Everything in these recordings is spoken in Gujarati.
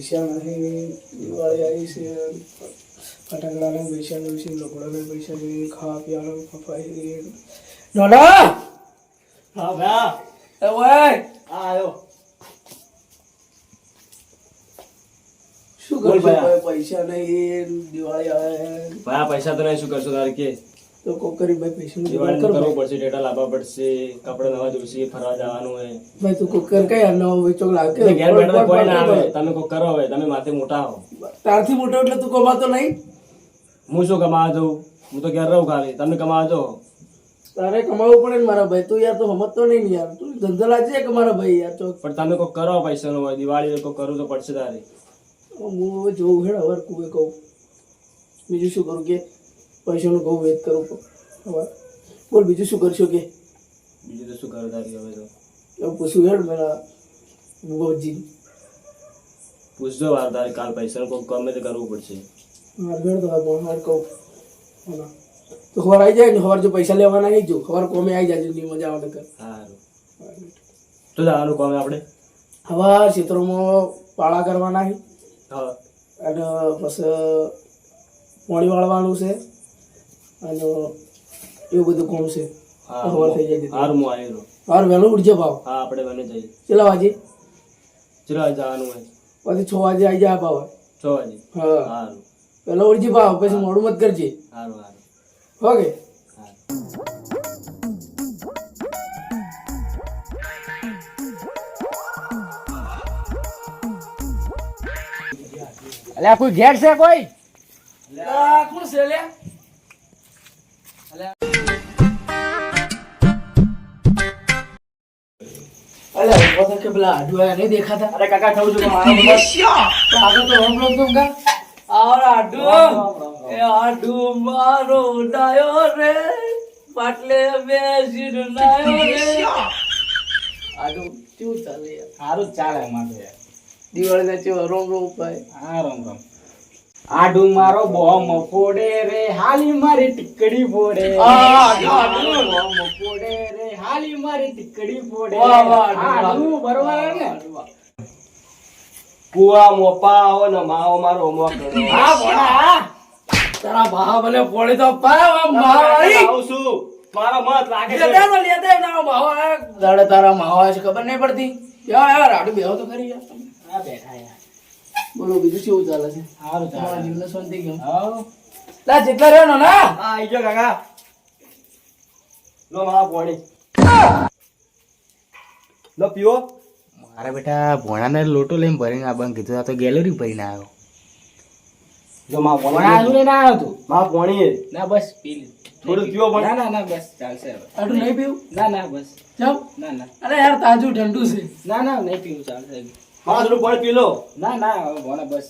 પૈસા નથી દિવાળી આવી છે ફટાકડાના પૈસા છે લોકડાના પૈસા જોઈએ ખાવા પીવાનો ફફાઈ નોના! હા ભા. એ ઓય આયો. શું કરશો? પૈસા નહીં દિવાળી આવે. પૈસા તો નહીં શું કરશો તારે કે? તો કોક કરી ભાઈ પૈસા દિવાળી કર કરવું પડશે ડેટા લાવવા પડશે કપડા નવા જોશે ફરવા જવાનું હોય. ભાઈ તું કોક કર કઈ નવો વેચો એટલે ઘેર બેઠા કોઈ ના આવે. તમે કોઈ કરો હવે તમે માથે મોટા હો. તારથી મોટો એટલે તું કમાતો નહીં? હું શું કમાવા જઉં? હું તો ઘેર રહું ખાલી. તમે કમાવા જો તારે કમાવું પડે ને મારા ભાઈ તું યાર તો સમજતો નહીં ને યાર. તું ધંધો લાજે કે મારા ભાઈ યાર ચોક? પણ તમે કોઈ કરો પૈસા નો હોય દિવાળી કોઈ કરવું તો પડશે તારે. હું હવે જોઉં હેડ હવે કુએ કહું. બીજું શું કરું કે? પૈસાનું બહુ વેચ કરું હવે બોલ બીજું શું કરશો કે? બીજું તો શું કરો તારી હવે તો? એવું પૂછું હેડ મેરા ભૂપતજી પૂછજો વાર તારે કાલ પૈસા કોઈ ગમે તો કરવું પડશે. મારે હેડ તો બોલ મારે કહું. તો ખબર આવી જાય ને ખબર જો પૈસા લેવાના નહીં જો. ખબર કોમે આવી જાય ની મજા આવે કર. સારું. તો જવાનું કોમે આપણે? હવે ક્ષેત્રોમાં પાળા કરવાના છે. હા. અને પછી પોણી વાળવાનું છે. અને એવું બધું કોમ છે. હા થઈ જાય હાર હું આવેલો હાર વહેલું ઉડજે ભાવ. હા આપણે બને જઈએ. કેટલા વાગે? ચલો જવાનું હોય? પછી છ વાગે આવી જાય ભાવ. છ વાગે. હા. સારું પહેલા ઉઠજે ભાવ પછી મોડું મત કરજે. સારું સારું ઓકે. અલ્યા કોઈ ઘેર છે કોઈ? કોણ છે લે કે પેલા આડુઆ નહીં દેખાતા? અરે કાકા થવું છું મારો તો હોમ લોક તું એ આડુ મારો ડાયો રે. પાટલે બેસી ડાયો રે. આડુ કેવું ચાલે? સારું ચાલે મારે દિવાળી ના ચેવો રોમ રોમ ભાઈ હા રોમ રોમ. આડુ મારો બોમ ફોડે રે હાલી મારી ટીકડી ફોડે. ફોડે રે હાલી મારી ટીકડી ફોડે. આડુ. બરોબર ને? કુવા મોપા આવો ને માવો મારો મોં કરો. હા ભણા તારા ભા ભલે ફોડે તો આમ માવાળી આવું. છું. મારો મત લાગે છે. લેતા લેતા ના માવા દાડે તારા માવા છે ખબર નહીં પડતી. યાર યાર આડુ બેહો તો ખરી યાર. બેઠા યાર. બોલો બીજું કેવું ચાલે છે? સારું ચાલે. જીવન શાંતિ કેમ હાઉ. લા જેટલા રહ્યો ના હા આઈ ગયો કાકા. લો મારા બોડી લો પીવો. મારા બેટા ભોણાને લોટો લઈને ભરીને આવવાનું કીધું. આ તો ગેલેરી ભરીને આવ્યો. જો મા ભોણા હજુ લઈને આવ્યો તું. મા પાણી ના બસ પી લે. થોડું પીવો પણ. ના ના ના બસ ચાલશે હવે. આડુ નહીં પીવું? ના ના બસ. ચાલ ના ના. અરે યાર તાજું ઠંડુ છે. ના ના નહીં પીવું ચાલશે. મારા થોડું પાણી પી લો ના ના હવે ભોણા બસ.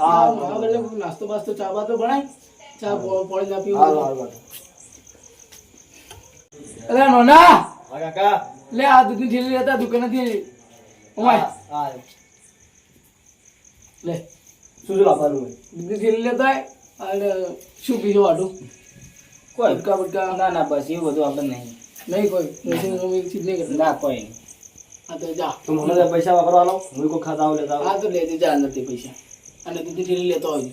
હા. હા નાસ્તો બાસ્તો ચા બા તો બનાય. ચા પો- ના પીવું. અરે નોના. કાકા. લે આ દૂધની થેલી લેતા દુકાનેથી. ઓમાય. હા, હા. લે. શું શું લાવવાનું દૂધની થેલી લેતા. અને શું પીજો આટલું કોઈ. બટકા બટકા. ના ના બસ એવું બધું આપણે નહીં. નહીં કોઈ. ના કોઈ નહીં. હા તો જા. તો મને તો પૈસા વાપરવાનો હું કોઈ ખાતા આવું લેતા આવું. હા તો લેતી જા અંદરથી પૈસા. અને દૂધની થેલી લેતો આવજો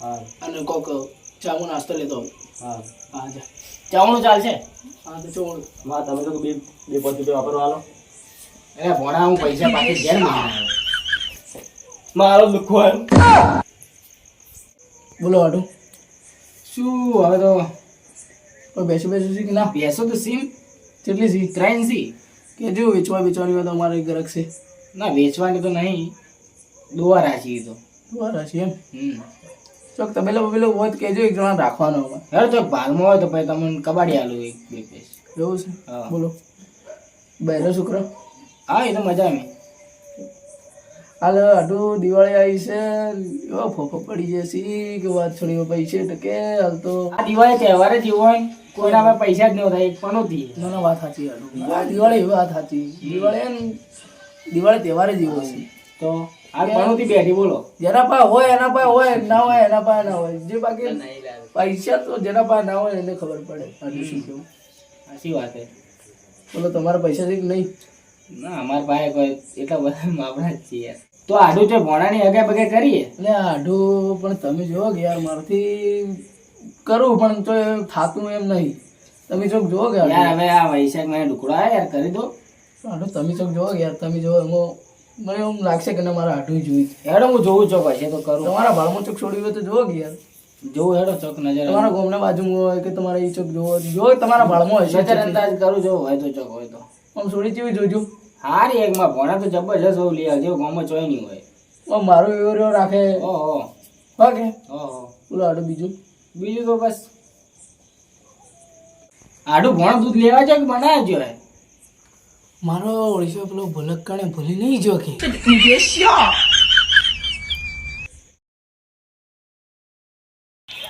હા. અને કોક ચામો નાસ્તો લેતો આવજો હા. હા જા. ચાવણું ચાલશે? હા તો ચોવણું માં તમે તો બે બે પાંચ રૂપિયા વાપરવાનો અરે ભોણા હું પૈસા પાછી ઘેરમાં મારો દુઃખ હોય. બોલો આડું શું હવે તો બેસો બેસું બેસું છે કે ના? બેસો તો સીમ કેટલી સી ત્રણ સી કે જો વેચવા વેચવાની હોય તો અમારે ગરક છે. ના વેચવાની તો નહીં. દોવા રાખી તો. દોવા છે એમ? હમ. ચોક તમે પેલો હોય તો કેજો એક જણા રાખવાનો હવે તો ભાલમાં હોય તો પછી તમને કબાડી આલું એક બે પેસ એવું છે? હા. બોલો. બહેરો છોકરો? હા એ તો મજા આવે હાલ આટલું દિવાળી આવી છે. એવો ફોફો પડી જશે. કે વાત છોડી પૈસે ટકે. હાલ તો આ દિવાળી તહેવાર જ એવો હોય ને, કોઈના પાસે પૈસા જ નહીં થાય એક પણ નથી ના ના વાત સાચી હાલ. દિવાળી વાત સાચી. દિવાળી દિવાળી તહેવાર જ એવો છે. તો આ પણોતી બેઠી બોલો. જેના પાસે હોય એના પાસે હોય ના હોય એના પાસે ના હોય. જે બાકી પૈસા તો જેના પાસે ના હોય એને ખબર પડે. શું કેવું? સાચી વાત છે. બોલો તમારા પૈસા છે કે નહીં? ના અમારા પાસે કોઈ એટલા બધા આપણા જ છીએ. તો આડું છે ભોણાની અગે બગે કરીએ? એટલે આડું પણ તમે જુઓ કે યાર મારથી કરું પણ તો થાતું એમ નહીં. તમે ચોક જુઓ કે યાર હવે આ વૈશાખ મને ઢુકડો આવે યાર કરી દો. આડું તમે ચોક જુઓ યાર તમે જુઓ એમાં મને એમ લાગશે કે મારા આડું જોઈ હેડો હું જોઉં ચોક હશે તો કરું. તમારા ભાળમાં ચોક છોડી હોય તો જુઓ કે યાર. જોવું હેડો ચોક નજર. તમારા ગોમના બાજુમાં હોય કે તમારા એ ચોક જોવો જો તમારા ભાળમાં હશે નજર અંદાજ કરું જો હોય તો ચોક હોય તો. આમ છોડી ચેવી જોજો હારી એકમાં ભોણા તો જબરજસ્ત હોવ લે હજી ગામમાં ચોય નહીં હોય. ઓ મારો એવો રાખે. ઓહો ઓકે ઓહો બોલો આઢું બીજું. બીજું તો બસ. આડું ભોણ દૂધ લેવા જાય કે બનાવ્યા જો હે મારો ઓળીસો પેલો ભલક્કાણે ભૂલી નહીં જો કે?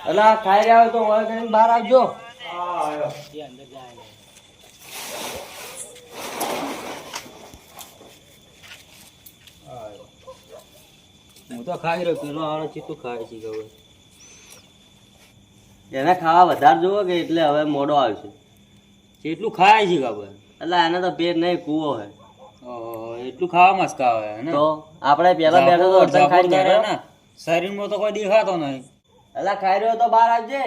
અલા ખાઈ રહ્યા હોય તો હોય કરીને બહાર આવજો. હું તો ખાઈ રહ્યો પેલો આનો ચીતું ખાય છે ખબર. એને ખાવા વધારે જોવો કે એટલે હવે મોડો આવશે એટલું ખાય છે ખબર. એટલે એને તો પેટ નહીં કૂવો હે. એટલું ખાવા જ આવે ને? તો આપણે પેલા બેઠો તો અડધા ખાઈ ગયા ને શરીરમાં તો કોઈ દેખાતો નહીં. એટલે ખાઈ રહ્યો તો બહાર આવજે.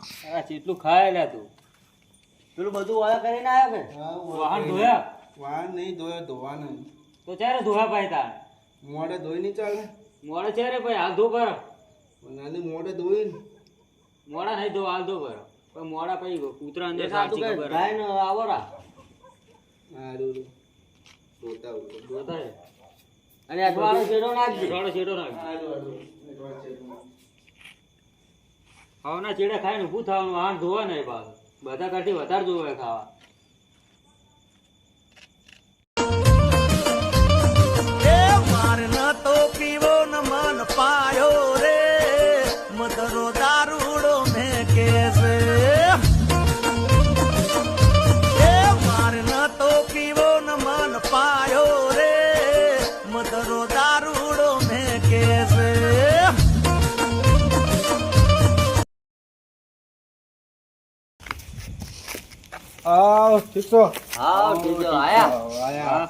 આ જેટલું ખાય લે તું. પેલું બધું વાળા કરીને આવ્યો કે? વાહન ધોયા? વાહન નહીં ધોયો ધોવાના તો ચારે ધોયા પાય તાર મોડે ધોઈ નહીં ચાલે? મોડે ચારે ભાઈ હાલ ધો પર. નાની મોડે ધોઈ મોડા નહીં ધો હાલ ધો પર. પણ મોડા પછી કૂતરા અંદર સાચું ખબર ગાયને આવો રા હારું ધોતા હે. અને અઠવાડો શેડો નાખજે. થોડો છેડો નાખ હારું, ચેડા ખાઈને ઊભું થવાનું વાહન ધોવા નહીં પાછું. બધા કરતી વધારે જોવે ખાવા. આવ ઠીકો. હા ઠીક. છો આયા. આયા.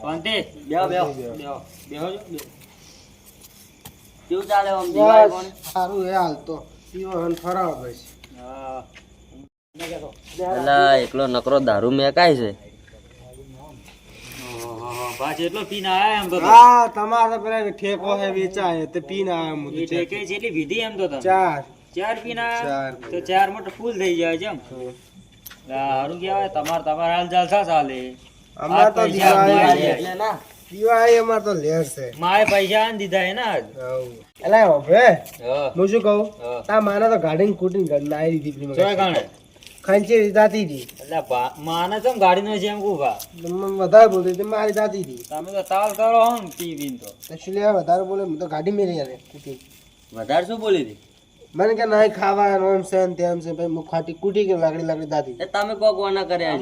શાંતિ. બેહો બેહો. બેહો. બેહો. જો, કેવું ચાલે આમ દિવાળી કોણ? સારું હે હાલ તો. પીવો અને ફરાવો બસ હા એટલે એકલો નકરો દારૂ મેકાય છે. પાછો એટલો પીને આયા એમ તો હા તમારે પેલા ઠેકો હે વેચાય. તે પીને આવ્યા હું તો જેટલી વિધિ એમ તો ચાર. ચાર પીને આયા તો ચાર મોટો ફૂલ થઈ જાય છે એમ. સારું કહેવાય તમારે તમારે હાલ જલસા ચાલે? અમાર તો દિવાળી અમારે ના. તો લેર છે. માએ પૈસા આન દીધા હે ના એલા હવે હા, હું. શું કહું? તા માને તો ગાડીને કૂટીને ઘર ના આવી દીધી ચોય કાણે? ખંચી જાતી હતી. એટલે માને ચમ ગાડીનો છે એમ કહું ભા વધારે બોલતી હતી મારી દાતી હતી. તમે તો તાલ કરો હો ને પી પીને તો એકચ્યુઅલી વધારે બોલે હું તો ગાડી મેરી યાર કૂટી વધારે શું બોલી હતી? મને કે નહીં ખાવા એમ છે ને તેમ છે ભાઈ હું ખાટી કૂટી કે લાકડી લાકડી દાદી એ તમે કોક વાના કર્યા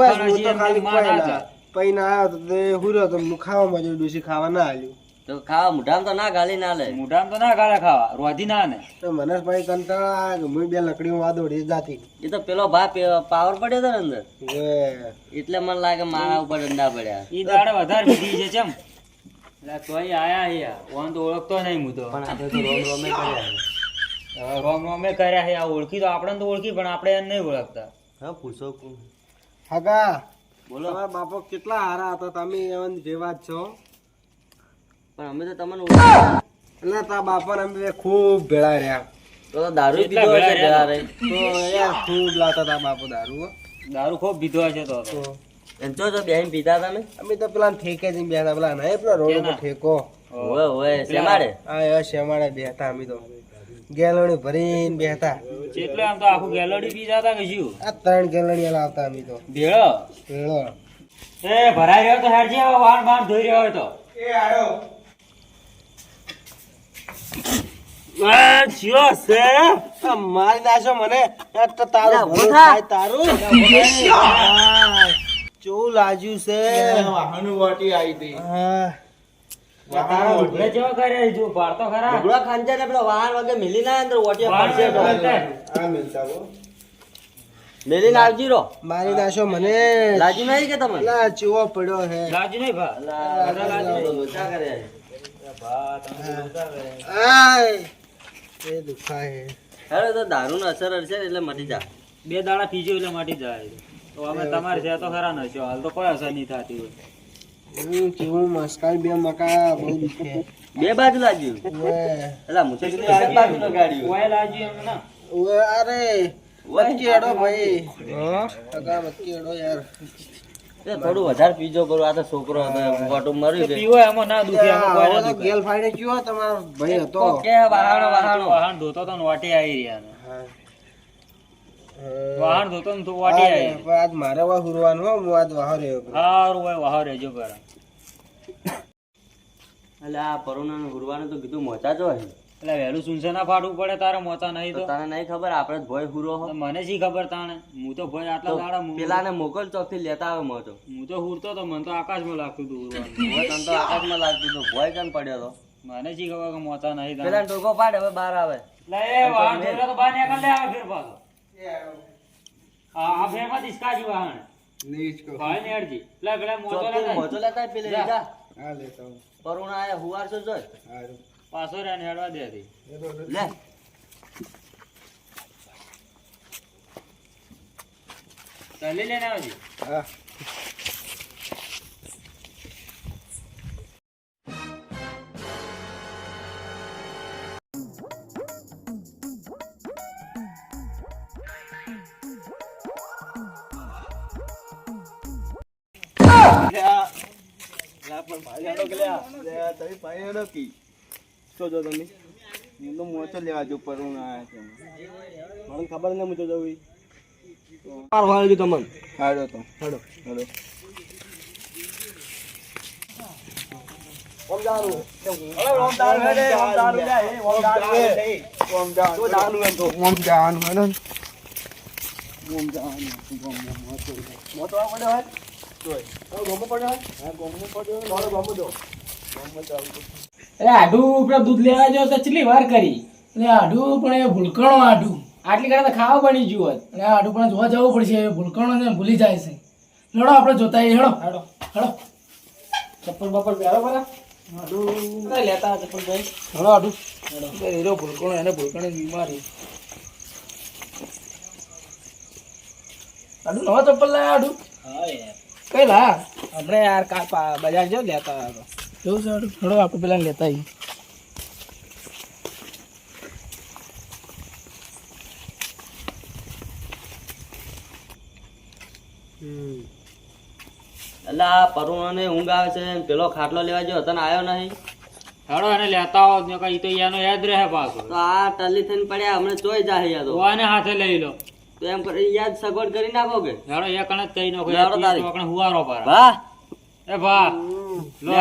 બસ હું તો ખાલી માં ના કોઈ ના. આવ્યો તો તે હુર્યો તો હું ખાવા માં ડૂસી ખાવા ના આલ્યું. તો ખાવા મુઢામ તો ના ગાલી ના લે. મુઢામ તો ના ગાળે ખાવા રોધી ના ને. તો મને ભાઈ કંટાળા હું બે લકડીઓ વાદોડી જાતી. એ તો પેલો ભા પાવર પડ્યો તો ને અંદર? એ. એટલે મને લાગે મારા ઉપર ડંડા પડ્યા. ઈ દાડે વધારે વિધિ છે ચમ. એટલે તોય આયા હે ઓન તો ઓળખતો નહીં હું તો. પણ આ તો રોમ રોમે કર્યા રોમ રોમે કર્યા હે આ ઓળખી તો આપણે તો ઓળખી પણ આપણે એને નહીં ઓળખતા. હા પૂછો કોણ? હગા. બોલો. તમારા બાપો કેટલા હારા હતા? તમે જેવા જ છો. પણ અમે તો તમને ઓળખતા. એટલે તા બાપા અમે ખૂબ ભેળા રહ્યા. તો દારૂ પીધો હશે ભેળા રહી. તો યાર ખૂબ લાતા તા બાપો દારૂ દારૂ ખૂબ પીધો હશે તો એમ તો તો બેન પીતા તમે અમે તો પેલા ઠેકે જઈને બેઠા પેલા નહીં પેલા રોડ ઉપર ઠેકો. ઓય ઓય શેમાડે હા શેમાડે બેઠા અમે તો. ગેલણી ભરીને બેહતા. એટલે આમ તો આખું ગેલડી પી જતા કે શું? આ ત્રણ ગેલણી લાવતા અમે તો. ભેળો? ભેળો. એ ભરાઈ રહ્યો તો હેડજી હવે વાણ બાણ ધોઈ રહ્યો હોય તો. એ આયો મારી નાશો મને. તારું તારું. હા. કેવું છે? વાહન હો. મેલીને આવજી રો મારી નાશો મને લાજી નહીં કે તમને? અલા ચેવો પડ્યો હે. લાજ નહીં ભા. અલા, બધા લોચા ભા તમે જોતા કરે. આય. એ દુખાય હે. હેડો તો દારૂનો અસર હશે ને એટલે મટી જા. બે દાડા પીજો એટલે મટી જાય. તો અમે તમારે છે. તો ખરા નશો હાલ તો કોઈ અસર નહીં થતી હોય. હું કેવું મસ્કાઈ બે મકા બહુ દુખે બે બાજુ લાગ્યું? ઓએ એટલે મુછે કીધું એક બાજુ લગાડ્યું કોઈ લાજી એમ ના. ઓએ અરે મટકી ભાઈ. કાકા મટકી યાર. એ થોડું વધારે પીજો કરો આ તો છોકરો હતો ઓટો મર્યું છે. પીવો એમાં ના દુખે એમાં કોઈ ના દુખે. ગેલ ફાઈને કયો તમારો ભાઈ હતો. કે વહાણો વહાણો વાહન ધોતો તો ને વાટી આવી રહ્યા. વાહન ધોતો ને તો વાટી આવી. આજ મારે વા હુરવાનું હો હું આજ વાહો રહ્યો હારું ભાઈ વાહ રહેજો કરા એટલે આ પરોના હુરવાનું તો કીધું મોચા જો હે. એટલે વહેલું સુનસે ના ફાટવું પડે તારે મોચા નહીં તો. તને નહીં ખબર આપણે ભોય હુરો હો. મને શી ખબર તાણે? હું તો ભોય આટલા દાડા પેલાને મોકલ ચોકથી લેતા આવે મોટો હું તો હુરતો તો મને તો આકાશમાં લાગતું હતું તને તો આકાશમાં લાગતું હતું ભોય કેમ પડ્યો તો? મને શી ખબર કે મોચા નહીં. પેલા ટોકો પાડ હવે બહાર આવે. લે એ વાહન ધોયો તો બહાર નીકળ લે આવે ફેર પાછો. આ આ ફેરમાં દિસકાજી વાહન નીચ કો ભાઈ ને હેડજી. લે પેલા મોટો લેતા મોટો લેતા પેલે જા. જા. આ લેતા હું પરોણા આયા હારું. પાછો રે ને હેડવા દે હતી. લે ચાલી લઈને આવજે. હા ખબર નહીં મુજબ જવું પાર વાળજો તમને હાડો તો હેડો હેડો ઓમ જવાનું હેડો ને. એટલે આઢું પેલા દૂધ લેવા જો તો કેટલી વાર કરી? એટલે આડું પણ એ ભૂલકણો આડું. આટલી ઘરે તો ખાવા બની ગયું હોત. અને આડું પણ જોવા જવું પડશે ભૂલકણો ને ભૂલી જાય છે. હેડો આપણે જોતા હેડો. હેડો. હેડો. ચપ્પલ બપ્પલ પહેરો પેલા. આઢું લેતા ચપ્પલ ભાઈ હેડો આડું. હેડો. ભૂલકણો એને ભૂલકણો બીમારી. આડું નવા ચપ્પલ લાયા આડું? કઈ લા આપણે યાર કાલ પા- બજાર જો લેતા હતા એવું છે થોડો આપણે પેલા લેતા આવીએ. એટલે આ પરોણાને ઊંઘ આવે છે પેલો ખાટલો લેવા જો તને આવ્યો નહીં. હેડો એને લેતા આવો કઈ તો એનો યાદ રહે પાછો. તો આ ટલી થઈને પડ્યા હમણાં ચોય જાય યાદ તો આને હાથે લઈ લો. તો એમ કરી યાદ સગવડ કરી નાખો કે હેડો એક કણ તઈ નાખો. લેવડો તારી. કણ હુવારો પર વાહ. એ વાહ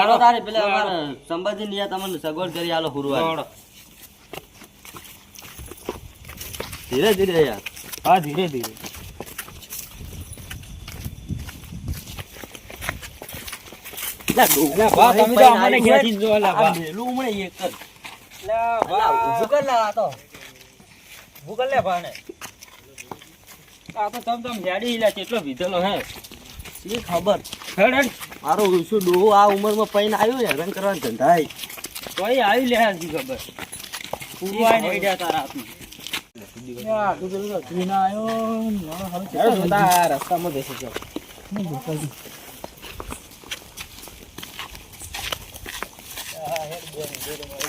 લો તારી પેલે અમાર સંબંધી નિયા તમને સગવડ કરી આલો હુરવા ધીરે ધીરે યાર. હા ધીરે ધીરે. ભૂગલ લે ભાને આ તો તમ તમ જાડી લે કેટલો વિધેલો હે? એ ખબર. હેડ મારો ઉસુ ડોહો આ ઉંમરમાં પૈન આવ્યો ને હેરાન કરવાનો ધંધાય કોઈ આવી લે હાલજી ખબર. પૂરવાય ને હેડ્યા તારા આપી રસ્તામાં બેસી જાઓ અલ્યા તમે આવશે લઈને જો લે અલ્યા બોલે ભાવ ભાવ ડૂબી ગયેલો છે લે કોટા ભગાડે આવી ચપ્પલ પડી ગયું એની ગાલું અઢોણું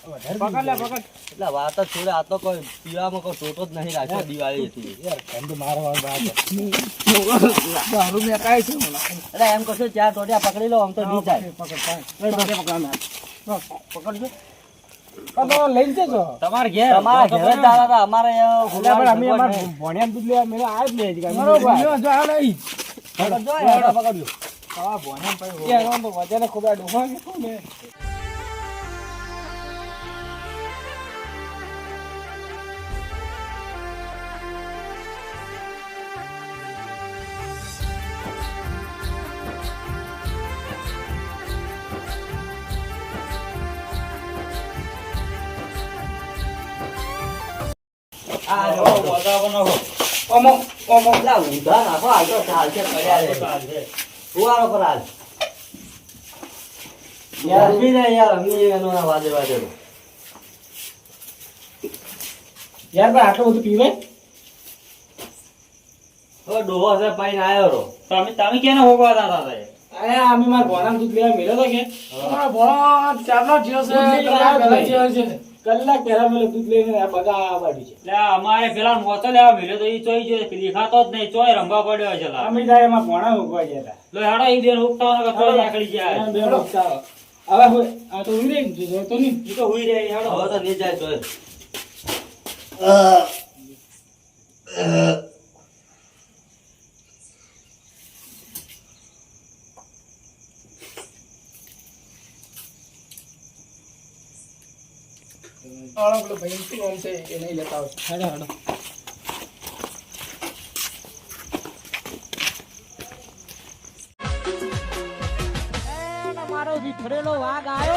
એટલે વાત જ છોડે આ તો કોઈ પીવામાં કોઈ ટોટો જ નહીં રાખ્યો દિવાળી હતી દારૂ મેં કાંઈ છે એટલે એમ કશો ચાર ટોટિયા પકડી લો આમ તો નહીં જાય. તમે લઈને જજો. તમારે ઘેર તમારા ઘરે જ દાદા અમારે અહીંયા એટલે પણ અમે સગવડ ભણ્યા દૂધ લેવા મેં આ જ લે છે જો આ નહીં જો પકડજો. એનો તો વજન ખોબા ડોહા કે આ જો બધા બનાવો ઓમો ઓમો નાખો હાલ તો પડ્યા રે. પર હાલ યાર બી ને યાર અમી એનો ના વાજે વાજે યાર ભાઈ આટલું બધું પીવે ઓ ડોહો છે પાઈને આયો રો તમે તમે કેને હોગવા દાતા હતા અરે અમે મારા ભોણામાં દૂધ લેવા મેળ્યો તો કે છે આવ્યો છે કલાક પહેલા મેં દૂધ લઈને આ બધા આ બાજુ છે. એટલે અમારે પેલા મોતો લેવા મળ્યો તો એ ચોઈ જો દેખાતો જ નહીં ચોય રંભા પડ્યો છે લા. અમે જાય એમાં ભણા ઉગવા ગયા હતા. લો હેડો એ દેર ઉગતા હોય તો નીકળી જાય આવે. હવે આ તો ઉઈ રહી તો નહીં? એ તો ઉઈ રહી હેડો. હવે તો નહીં જાય તોય આળો પેલો શું નામ છે એ નહીં લેતા આવશે હેડો હેડો. મારો વાઘ આવ્યો